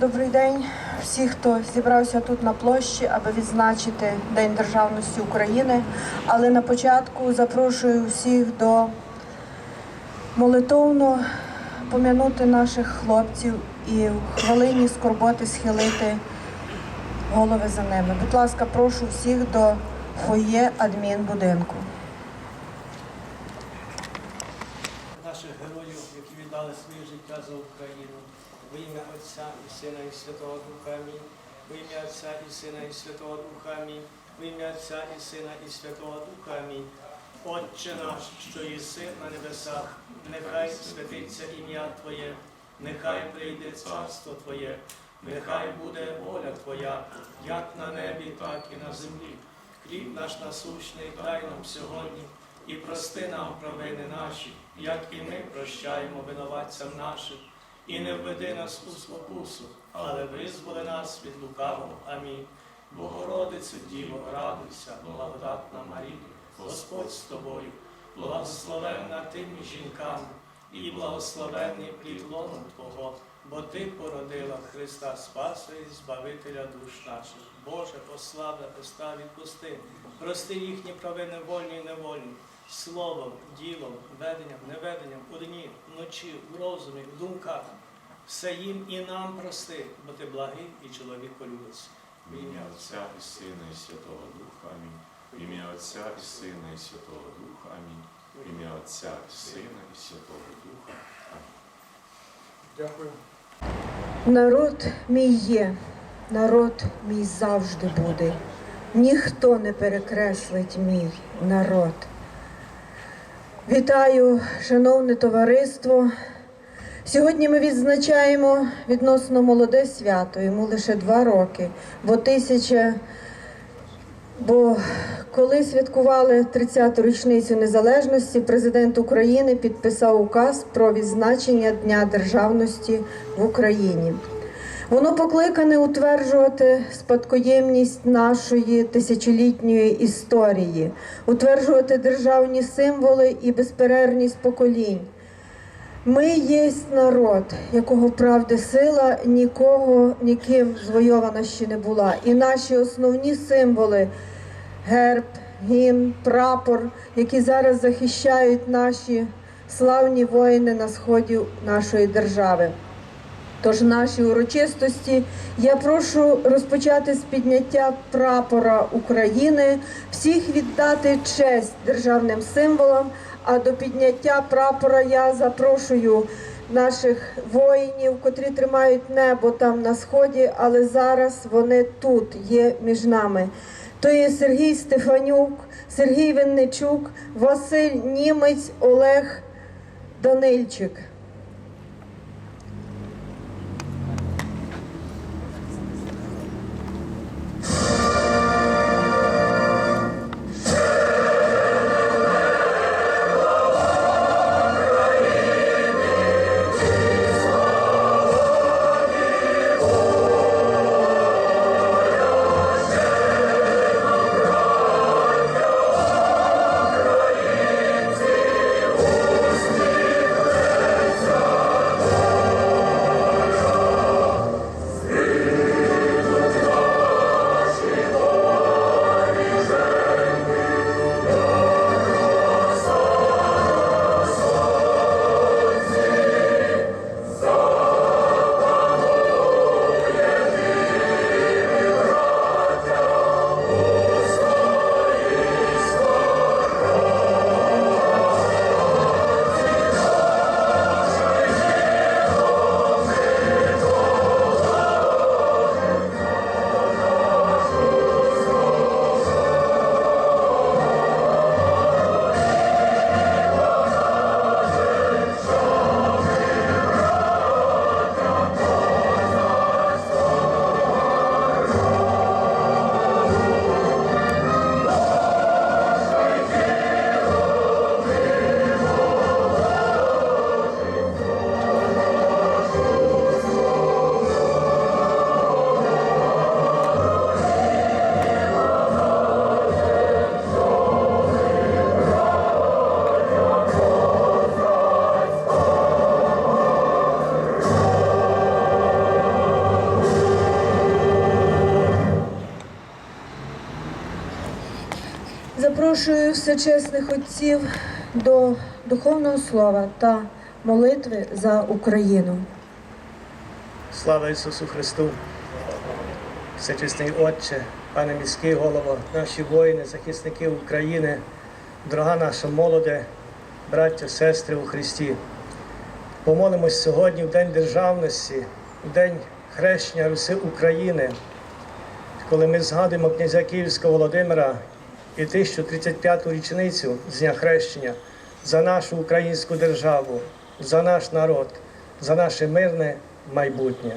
Добрий день всі, хто зібрався тут на площі, аби відзначити День Державності України. Але на початку запрошую всіх до молитовно пом'янути наших хлопців і в хвилині скорботи схилити голови за ними. Будь ласка, прошу всіх до фоє адмінбудинку. наших героїв, які віддали своє життя за Україну. Во ім'я Отця і Сина і Святого Духа Амінь. Во ім'я Отця і Сина і Святого Духа Амінь. Во ім'я Отця і Сина і Святого Духа Амінь. Отче наш, що єси на небесах, нехай святиться ім'я Твоє, нехай прийде царство Твоє, нехай буде воля Твоя, як на небі, так і на землі. Хліб наш насущний дай нам сьогодні, і прости нам провини наші, як і ми прощаємо винуватцям нашим, і не введи нас у спокусу, але визволи нас від лукавого. Амінь. Богородицю Діво, радуйся, благодатна Марія, Господь з тобою, благословенна тими жінками, і благословенний плід лону Твого, бо Ти породила Христа Спаса і Збавителя душ наших. Боже, пославля Христа відпусти, прости їхні провини вольні і невольні, словом, ділом, веденням, неведенням, у дні, вночі, в розумі, в думках. Все їм і нам прости, бо ти благий і чоловіколюбець. В ім'я Отця і Сина і Святого Духа. Амінь. В ім'я Отця і Сина і Святого Духа. Амінь. В ім'я Отця і Сина і Святого Духа. Амінь. Дякую. Народ мій є, народ мій завжди буде. Ніхто не перекреслить мій народ. Вітаю, шановне товариство. Сьогодні ми відзначаємо відносно молоде свято, йому лише два роки, бо тисяча. Бо коли святкували 30-ту річницю незалежності, президент України підписав указ про відзначення Дня державності в Україні. Воно покликане утверджувати спадкоємність нашої тисячолітньої історії, утверджувати державні символи і безперервність поколінь. Ми єсть народ, якого правди сила нікого ніким звойована ще не була. І наші основні символи герб, гімн, прапор, які зараз захищають наші славні воїни на сході нашої держави. Тож наші урочистості я прошу розпочати з підняття прапора України, всіх віддати честь державним символам. А до підняття прапора я запрошую наших воїнів, котрі тримають небо там на сході, але зараз вони тут є між нами. То є Сергій Стефанюк, Сергій Винничук, Василь Німець, Олег Данильчик. Запрошую всечесних отців до духовного слова та молитви за Україну. Слава Ісусу Христу! Всечесний Отче, пане міський голово, наші воїни, захисники України, дорога наша молоде, браття, сестри у Христі. Помолимось сьогодні в День Державності, в День хрещення Руси України, коли ми згадуємо князя Київського Володимира і 1035-ту річницю з Дня хрещення за нашу українську державу, за наш народ, за наше мирне майбутнє.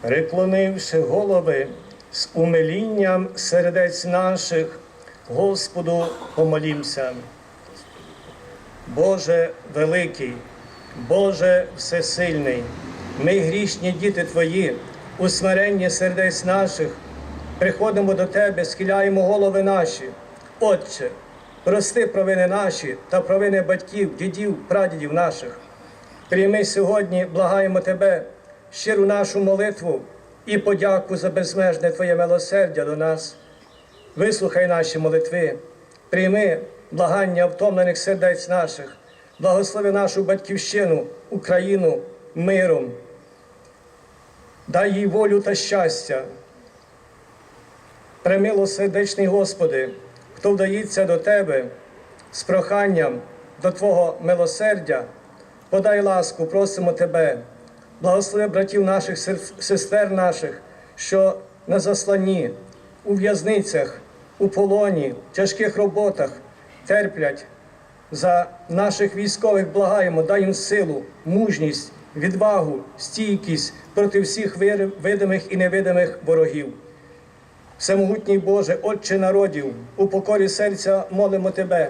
Приклонивши голови з умилінням сердець наших, Господу помолімся. Боже великий, Боже всесильний, ми грішні діти Твої, у смиренні сердець наших, приходимо до Тебе, схиляємо голови наші. Отче, прости провини наші та провини батьків, дідів, прадідів наших. Прийми сьогодні, благаємо Тебе, щиру нашу молитву і подяку за безмежне Твоє милосердя до нас. Вислухай наші молитви, прийми благання втомлених сердець наших, благослови нашу батьківщину, Україну миром. Дай їй волю та щастя. Премилосердечний Господи, хто вдається до Тебе з проханням до Твого милосердя, подай ласку, просимо Тебе, благослови братів наших, сестер наших, що на засланні, у в'язницях, у полоні, тяжких роботах терплять. За наших військових благаємо, дай їм силу, мужність, відвагу, стійкість проти всіх видимих і невидимих ворогів. Всемогутній Боже, Отче народів, у покорі серця молимо Тебе.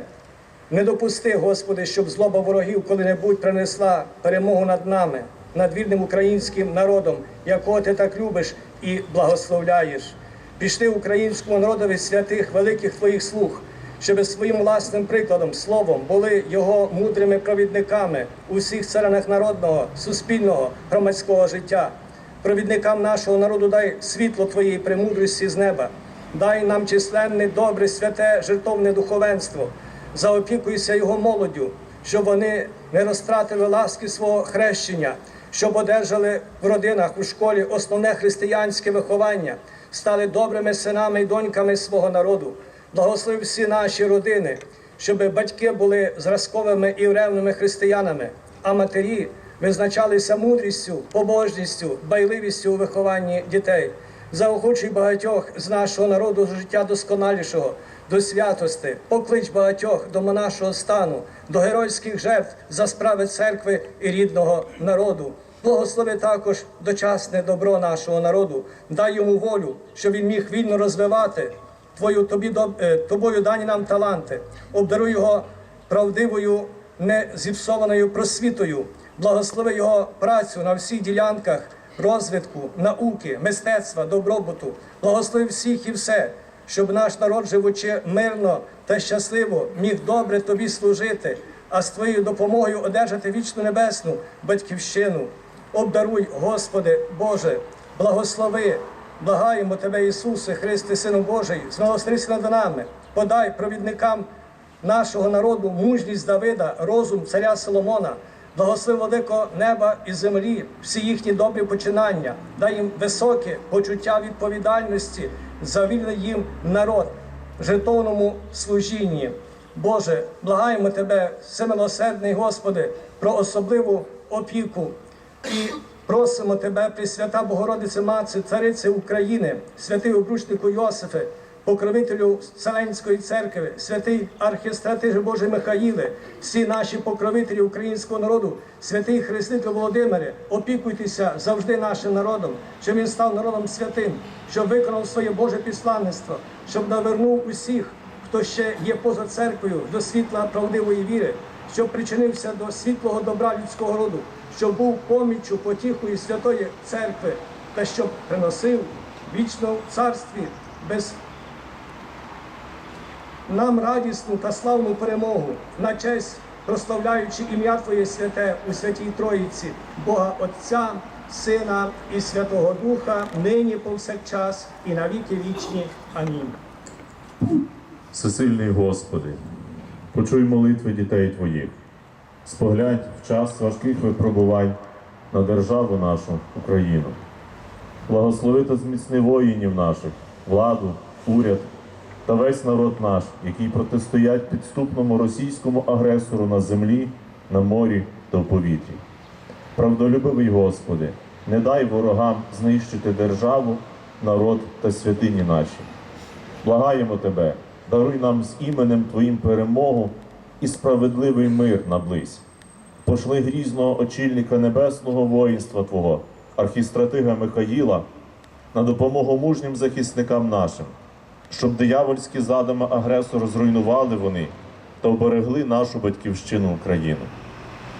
Не допусти, Господи, щоб злоба ворогів коли-небудь принесла перемогу над нами, над вільним українським народом, якого ти так любиш і благословляєш. Пішли українському народові святих великих Твоїх слуг, щоб своїм власним прикладом, словом були його мудрими провідниками у всіх царинах народного, суспільного, громадського життя. Провідникам нашого народу дай світло Твоєї премудрості з неба, дай нам численне, добре, святе, жертовне духовенство, заопікуйся його молоддю, щоб вони не розтратили ласки свого хрещення, щоб одержали в родинах у школі основне християнське виховання, стали добрими синами і доньками свого народу. Благослови всі наші родини, щоб батьки були зразковими і ревними християнами, а матері визначалися мудрістю, побожністю, байливістю у вихованні дітей. Заохочуй багатьох з нашого народу життя досконалішого, до святости, поклич багатьох до монашого стану, до геройських жертв за справи церкви і рідного народу. Благослови також дочасне добро нашого народу, дай йому волю, щоб він міг вільно розвивати твою тобі е, тобою дані нам таланти, обдаруй його правдивою, не зіпсованою просвітою, благослови його працю на всіх ділянках розвитку, науки, мистецтва, добробуту, благослови всіх і все, щоб наш народ, живучи мирно та щасливо, міг добре тобі служити, а з твоєю допомогою одержати вічну небесну батьківщину. Обдаруй, Господи, Боже, благослови, благаємо Тебе, Ісусе, Христе, Сину Божий, змилострися над нами, подай провідникам нашого народу мужність Давида, розум царя Соломона, благослови владико неба і землі, всі їхні добрі починання, дай їм високе почуття відповідальності за вільний їм народ в жертовному служінні. Боже, благаємо Тебе, всемилосердний Господи, про особливу опіку і просимо Тебе, Пресвята Богородице Матце, Царице України, святий обручнику Йосифе, покровителю Вселенської церкви, святий архістратиже Божий Михаїле, всі наші покровителі українського народу, святий Хреститель Володимире, опікуйтеся завжди нашим народом, щоб він став народом святим, щоб виконав своє Боже післанництво, щоб навернув усіх, хто ще є поза церквою до світла правдивої віри, щоб причинився до світлого добра людського роду, щоб був поміччю, потіхою святої церкви, та щоб приносив вічно в царстві без нам радісну та славну перемогу на честь прославляючи ім'я Твоє святе у святій Троїці, Бога Отця, Сина і Святого Духа, нині повсякчас і на віки вічні. Амінь. Всесильний Господи, почуй молитви дітей Твоїх, споглянь в час важких випробувань на державу нашу Україну. Благослови та зміцни воїнів наших, владу, уряд та весь народ наш, який протистоять підступному російському агресору на землі, на морі та в повітрі. Правдолюбивий Господи, не дай ворогам знищити державу, народ та святині наші. Благаємо Тебе, даруй нам з іменем Твоїм перемогу і справедливий мир наблизь. Пошли грізного очільника небесного воїнства Твого, архістратига Михаїла, на допомогу мужнім захисникам нашим, щоб диявольські задуми агресора зруйнували вони та оберегли нашу батьківщину Україну.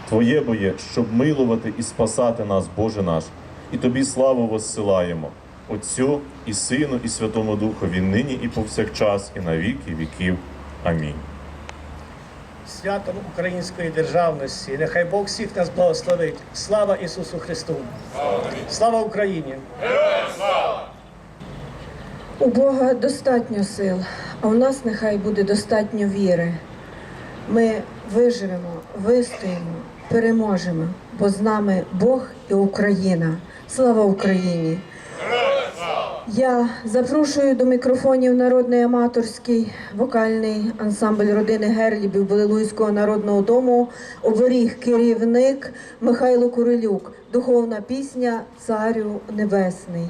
Твоє боє, щоб милувати і спасати нас, Боже наш, і Тобі славу воссилаємо, Отцю і Сину, і Святому Духові, нині і повсякчас, і на віки віків. Амінь. Святом української державності. Нехай Бог всіх нас благословить. Слава Ісусу Христу! Слава Україні! У Бога достатньо сил, а у нас нехай буде достатньо віри. Ми виживемо, вистоїмо, переможемо, бо з нами Бог і Україна. Слава Україні! Я запрошую до мікрофонів народний аматорський вокальний ансамбль родини Герлібів Белилуйського народного дому оберіг керівник Михайло Курилюк. Духовна пісня Царю Небесний.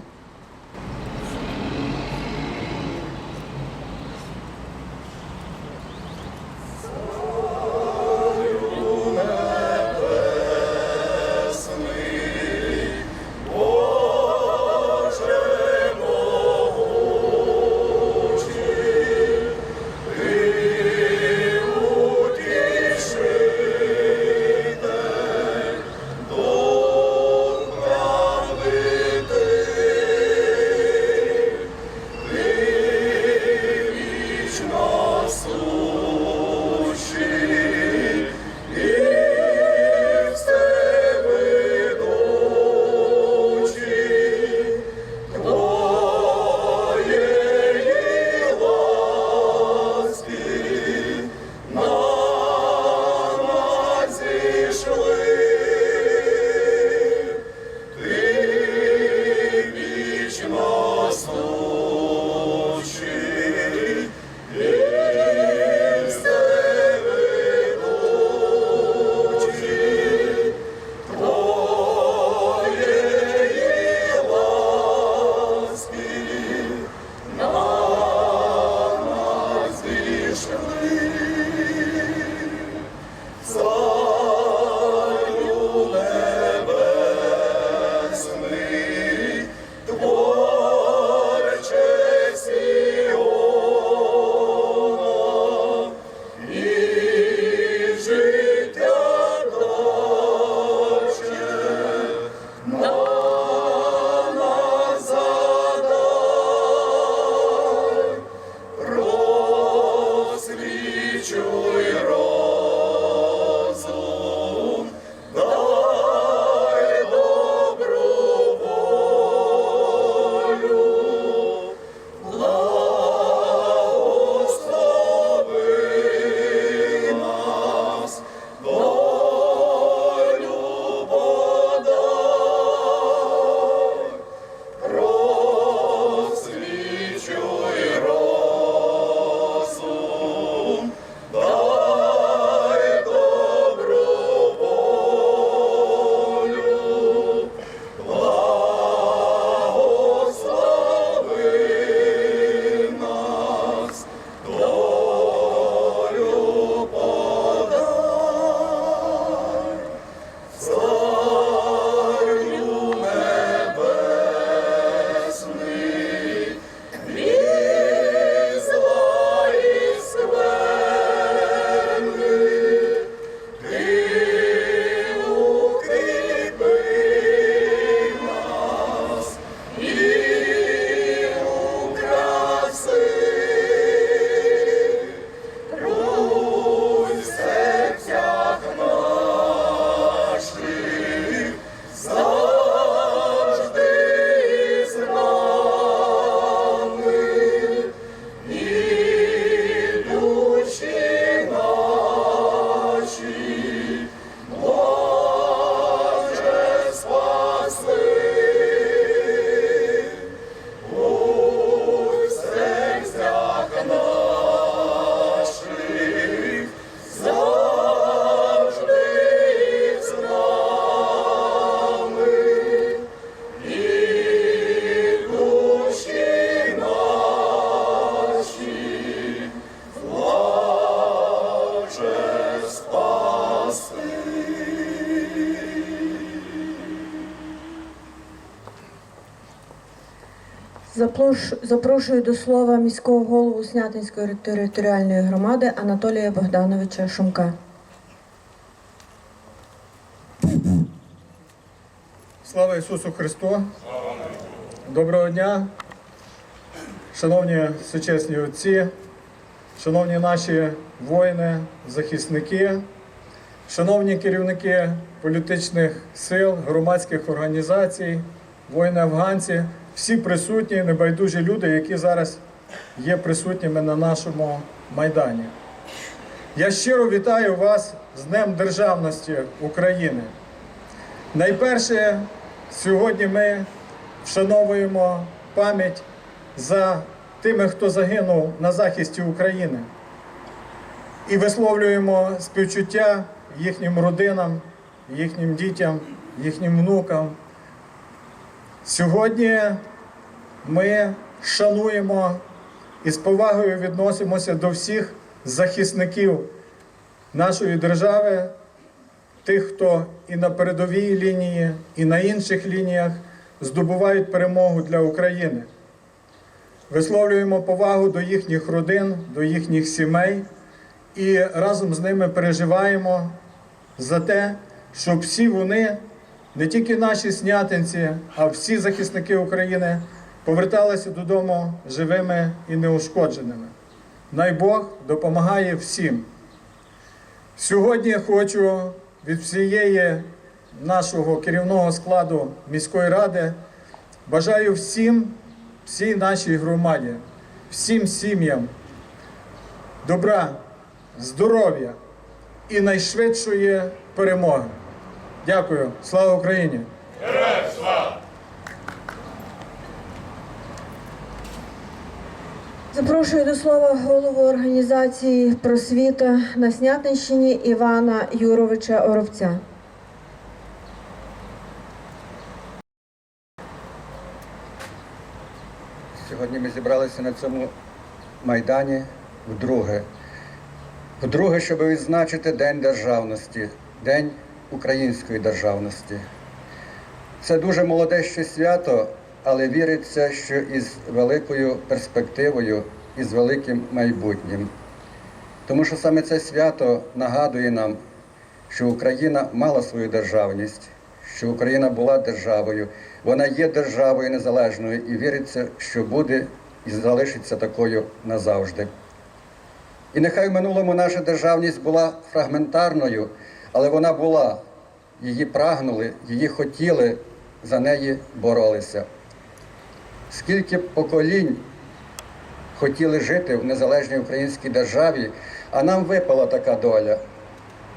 Запрошую до слова міського голову Снятинської територіальної громади Анатолія Богдановича Шумка. Слава Ісусу Христу! Доброго дня, шановні сучасні отці, шановні наші воїни, захисники, шановні керівники політичних сил, громадських організацій, воїни-афганці, всі присутні, небайдужі люди, які зараз є присутніми на нашому майдані. Я щиро вітаю вас з Днем Державності України. Найперше, сьогодні ми вшановуємо пам'ять за тими, хто загинув на захисті України, і висловлюємо співчуття їхнім родинам, їхнім дітям, їхнім внукам. Сьогодні ми шануємо і з повагою відносимося до всіх захисників нашої держави, тих, хто і на передовій лінії, і на інших лініях здобувають перемогу для України. Висловлюємо повагу до їхніх родин, до їхніх сімей і разом з ними переживаємо за те, щоб всі вони, не тільки наші снятинці, а всі захисники України поверталися додому живими і неушкодженими. Най Бог допомагає всім. Сьогодні я хочу від всієї нашого керівного складу міської ради бажаю всім, всій нашій громаді, всім сім'ям добра, здоров'я і найшвидшої перемоги. Дякую. Слава Україні! Запрошую до слова голову організації просвіта на Снятинщині Івана Юровича Оровця. Сьогодні ми зібралися на цьому майдані вдруге. Вдруге, щоб відзначити День державності, День української державності. Це дуже молоде ще свято, але віриться, що із великою перспективою і з великим майбутнім. Тому що саме це свято нагадує нам, що Україна мала свою державність, що Україна була державою, вона є державою незалежною і віриться, що буде і залишиться такою назавжди. І нехай в минулому наша державність була фрагментарною, але вона була, її прагнули, її хотіли, за неї боролися. Скільки поколінь хотіли жити в незалежній українській державі, а нам випала така доля.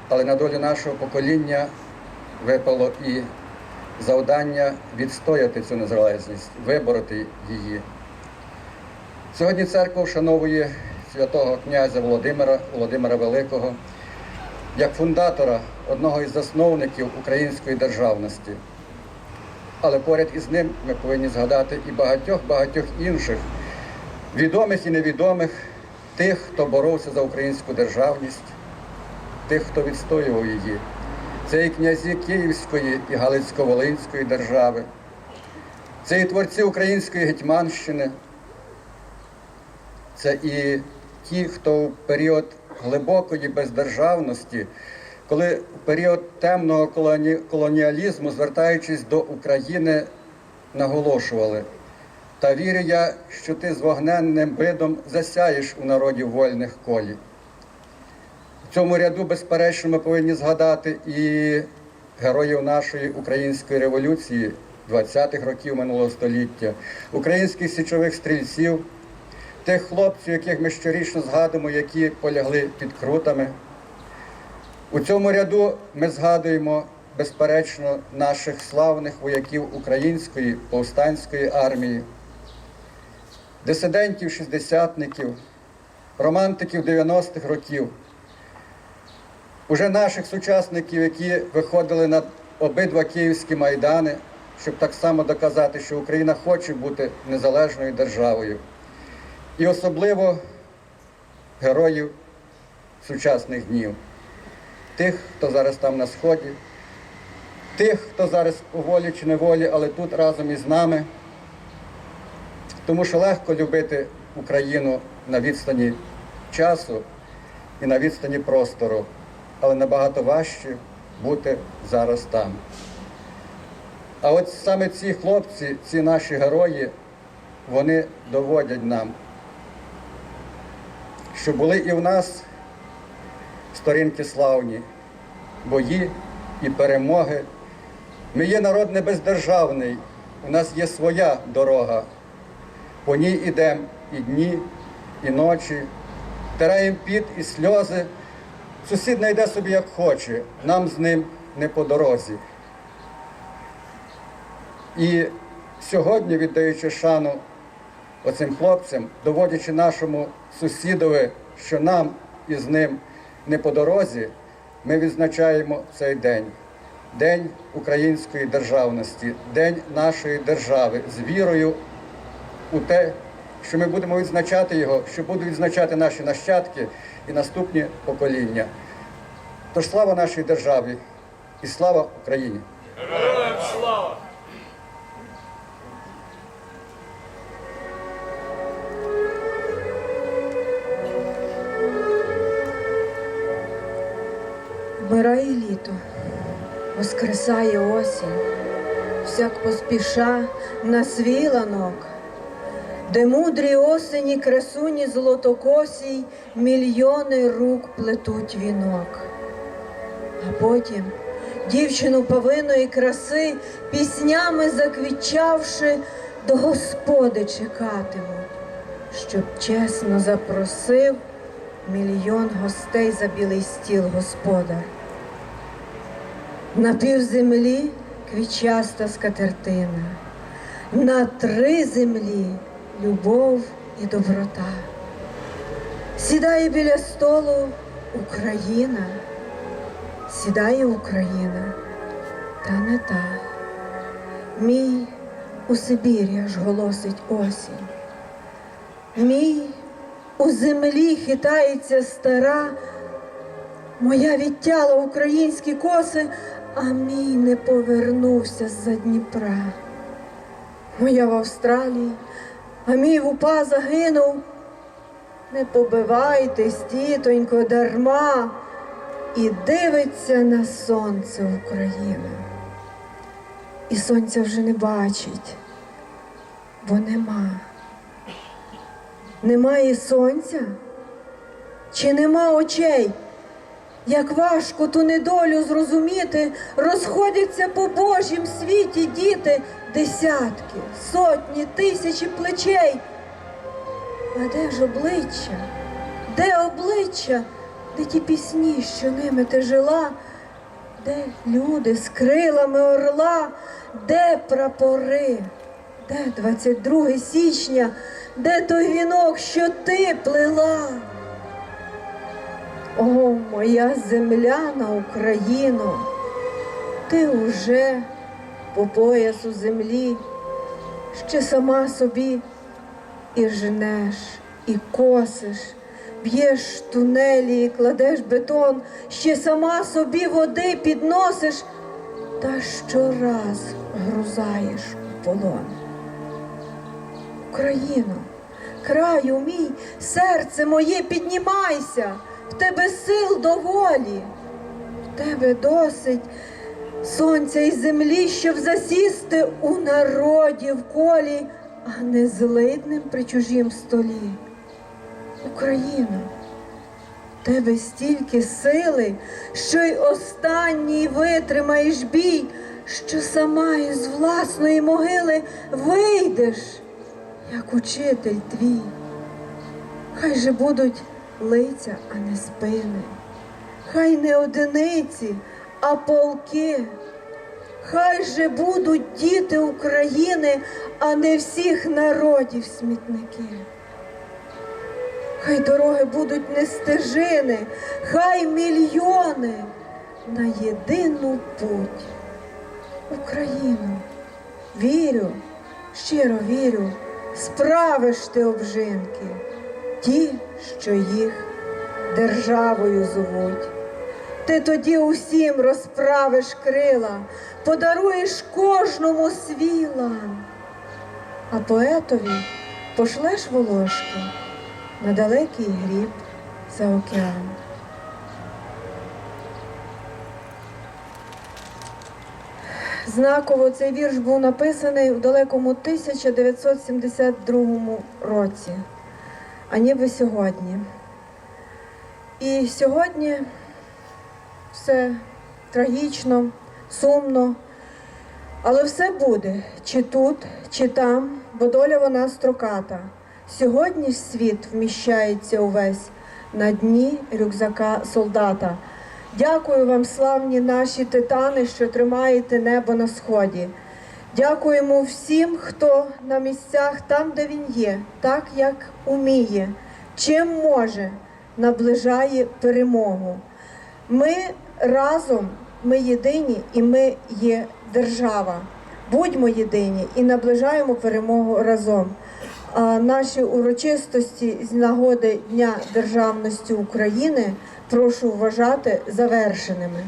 Але на долю нашого покоління випало і завдання відстояти цю незалежність, вибороти її. Сьогодні церква вшановує святого князя Володимира, Володимира Великого, як фундатора одного із засновників української державності. Але поряд із ним ми повинні згадати і багатьох-багатьох інших відомих і невідомих, тих, хто боровся за українську державність, тих, хто відстоював її. Це і князі Київської і Галицько-Волинської держави, це і творці української гетьманщини, це і ті, хто в період глибокої бездержавності, коли в період темного колоніалізму, звертаючись до України, наголошували. Та вірю я, що ти з вогненним видом засяєш у народі вольних колі. В цьому ряду, безперечно, ми повинні згадати і героїв нашої української революції 20-х років минулого століття, українських січових стрільців, тих хлопців, яких ми щорічно згадуємо, які полягли під крутами. У цьому ряду ми згадуємо, безперечно, наших славних вояків української повстанської армії, дисидентів, шістдесятників, романтиків 90-х років, уже наших сучасників, які виходили на обидва київські майдани, щоб так само доказати, що Україна хоче бути незалежною державою. І особливо героїв сучасних днів, тих, хто зараз там на сході, тих, хто зараз у волі чи неволі, але тут разом із нами. Тому що легко любити Україну на відстані часу і на відстані простору, але набагато важче бути зараз там. А от саме ці хлопці, ці наші герої, вони доводять нам, що були і в нас сторінки славні, бої і перемоги. Ми є народ не бездержавний, у нас є своя дорога. По ній ідемо і дні, і ночі, тираємо піт і сльози. Сусід найде собі як хоче, нам з ним не по дорозі. І сьогодні, віддаючи шану оцим хлопцям, доводячи нашому сусідові, що нам із ним не по дорозі, ми відзначаємо цей день. День української державності, День нашої держави з вірою у те, що ми будемо відзначати його, що будуть відзначати наші нащадки і наступні покоління. Тож слава нашій державі і слава Україні! Вмирає літо, воскресає осінь, всяк поспіша на свій ланок, де мудрі осені красуні золотокосій мільйони рук плетуть вінок. А потім дівчину повинної краси, піснями заквічавши, до Господи чекатимуть, щоб чесно запросив мільйон гостей за білий стіл господар. На пів землі квічаста скатертина, на три землі любов і доброта. Сідає біля столу Україна, сідає Україна, та не та. Мій у Сибірі аж голосить осінь. Мій у землі хитається стара, моя відтяла українські коси, а мій не повернувся з-за Дніпра. Моя в Австралії, а мій в упа загинув. Не побивайтесь, тітонько, дарма, і дивиться на сонце Україна. І сонця вже не бачить, бо нема. Немає сонця? Чи нема очей? Як важко ту недолю зрозуміти, розходяться по Божім світі діти, десятки, сотні, тисячі плечей. А де ж обличчя? Де обличчя, де ті пісні, що ними ти жила? Де люди з крилами орла, де прапори? Де 22 січня, де той вінок, що ти плела? О, моя земляна Україно, ти уже по поясу землі, ще сама собі і жнеш, і косиш, б'єш тунелі, і кладеш бетон, ще сама собі води підносиш, та щораз грузаєш у полон. Україно, краю мій, серце моє, піднімайся, в тебе сил доволі, в тебе досить сонця і землі, щоб засісти у народі в колі, а не злидним при чужім столі. Україно, в тебе стільки сили, що й останній витримаєш бій, що сама із власної могили вийдеш як учитель твій. Хай же будуть лиця, а не спини, хай не одиниці, а полки. Хай же будуть діти України, а не всіх народів смітники. Хай дороги будуть не стежини, хай мільйони на єдину путь. Україну, вірю, щиро вірю, справиш ти обжинки, ті, що їх державою зовуть. Ти тоді усім розправиш крила, подаруєш кожному свій лан, а поетові пошлеш волошки на далекий гріб за океан. Знаково цей вірш був написаний у далекому 1972 році, а ніби сьогодні. І сьогодні все трагічно, сумно, але все буде чи тут, чи там, бо доля вона строката. Сьогодні світ вміщається увесь на дні рюкзака солдата. Дякую вам, славні наші титани, що тримаєте небо на сході. Дякуємо всім, хто на місцях там, де він є, так як уміє, чим може, наближає перемогу. Ми разом, ми єдині і ми є держава. Будьмо єдині і наближаємо перемогу разом. А наші урочистості з нагоди Дня Державності України прошу вважати завершеними.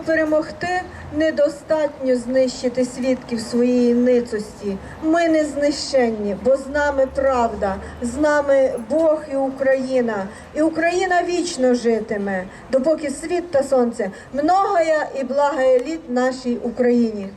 Перемогти, недостатньо знищити свідків своєї ницості. Ми не знищенні, бо з нами правда, з нами Бог і Україна. І Україна вічно житиме, допоки світ та сонце многая і благає літ нашій Україні.